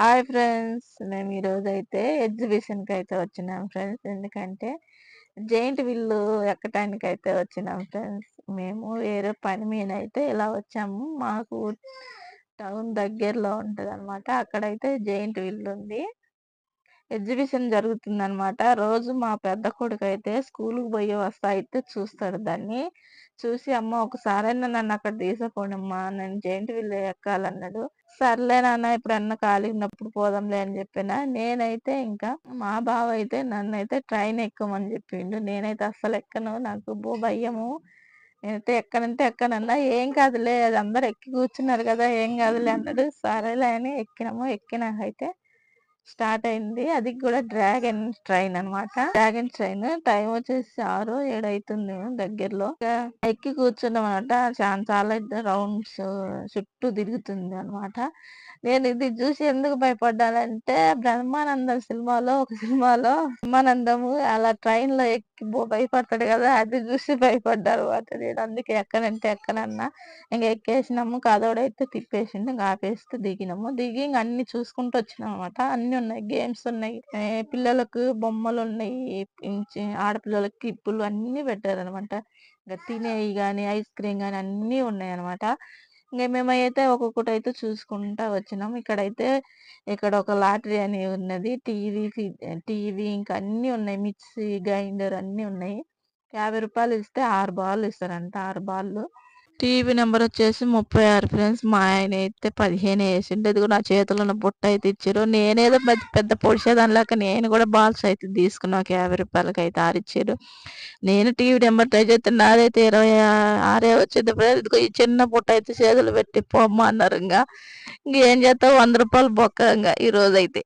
Hi friends. మేము ఈరోజు అయితే ఎగ్జిబిషన్కి అయితే వచ్చినాం ఫ్రెండ్స్. ఎందుకంటే జైంట్ విల్లు ఎక్కటానికి అయితే వచ్చినాం ఫ్రెండ్స్. మేము వేరే పని మీద అయితే ఇలా వచ్చాము. మాకు టౌన్ దగ్గరలో ఉంటుంది అనమాట అక్కడైతే జైంట్ విల్లు ఉంది. ఎగ్జిబిషన్ జరుగుతుంది అనమాట రోజు మా పెద్ద కొడుకు అయితే స్కూల్కి పోయి వస్తా అయితే చూస్తాడు దాన్ని. చూసి అమ్మ ఒకసారైనా నన్ను అక్కడ తీసుకోండమ్మా. నేను జైంట్ విల్లు ఎక్కాలన్నాడు. సర్లే నాన్న ఇప్పుడు అన్న ఖాళీ ఉన్నప్పుడు పోదాంలే అని చెప్పిన. నేనైతే ఇంకా మా బావ అయితే నన్ను అయితే ట్రైన్ ఎక్కమని చెప్పిండు. నేనైతే అస్సలు ఎక్కను. నాకు బో భయము. నేనైతే ఎక్కనంటే ఎక్కనన్నా. ఏం కాదులే అది అందరు ఎక్కి కూర్చున్నారు కదా ఏం కాదులే అన్నాడు. సరేలే అని ఎక్కినాము. ఎక్కినాకైతే స్టార్ట్ అయింది. అది కూడా డ్రాగన్ ట్రైన్ అనమాట డ్రాగన్ ట్రైన్. టైం వచ్చేసి ఆరు ఏడు అవుతుంది దగ్గరలో. ఎక్కి కూర్చున్నాం అనమాట చాలా చాలా రౌండ్స్ చుట్టూ తిరుగుతుంది అనమాట నేను ఇది చూసి ఎందుకు భయపడ్డానంటే బ్రహ్మానందం సినిమాలో ఒక సినిమాలో బ్రహ్మానందము అలా ట్రైన్లో ఎక్కి భయపడతాడు కదా అది చూసి భయపడ్డారు అనమాట నేను అందుకే ఎక్కడంటే ఎక్కడన్నా ఇంకా ఎక్కేసినాము కాదోడైతే తిప్పేసిండు ఆపేస్తే దిగినాము. దిగి ఇంక అన్ని చూసుకుంటూ వచ్చినాం అనమాట అన్ని ఉన్నాయి. గేమ్స్ ఉన్నాయి. పిల్లలకు బొమ్మలు ఉన్నాయి. ఆడపిల్లలకి కిప్పులు అన్ని పెట్టారనమాట ఇంకా తినేవి కానీ ఐస్ క్రీమ్ కానీ అన్ని ఉన్నాయి అనమాట ఇంకా మేమైతే ఒక్కొక్కటి అయితే చూసుకుంటా వచ్చినాం. ఇక్కడైతే ఇక్కడ ఒక లాటరీ అని ఉన్నది. టీవీ టీవీ ఇంకా అన్ని ఉన్నాయి. మిక్సీ గ్రైండర్ అన్ని ఉన్నాయి. యాభై రూపాయలు ఇస్తే ఆరు బాల్ ఇస్తారంట. ఆరు బాళ్ళు టీవీ నెంబర్ వచ్చేసి ముప్పై ఆరు ఫ్రెండ్స్. మా ఆయన అయితే పదిహేను వేసిండు ఇది నా చేతిలో ఉన్న బుట్ట అయితే ఇచ్చారు. నేనేదో పెద్ద పెద్ద పొడిచేదానిలాక నేను కూడా బాల్స్ అయితే తీసుకున్నా. ఒక యాభై రూపాయలకి అయితే ఆరిచ్చారు. నేను టీవీ నెంబర్ ట్రై చేస్తే నాదైతే ఇరవై ఆరే వచ్చింది ఇదిగో ఈ చిన్న బుట్ట అయితే చేతులు పెట్టి పొమ్మ అన్నారు. ఇంకా ఇంకేం చేస్తావు? వంద రూపాయలు బొక్క ఇంకా ఈ అయితే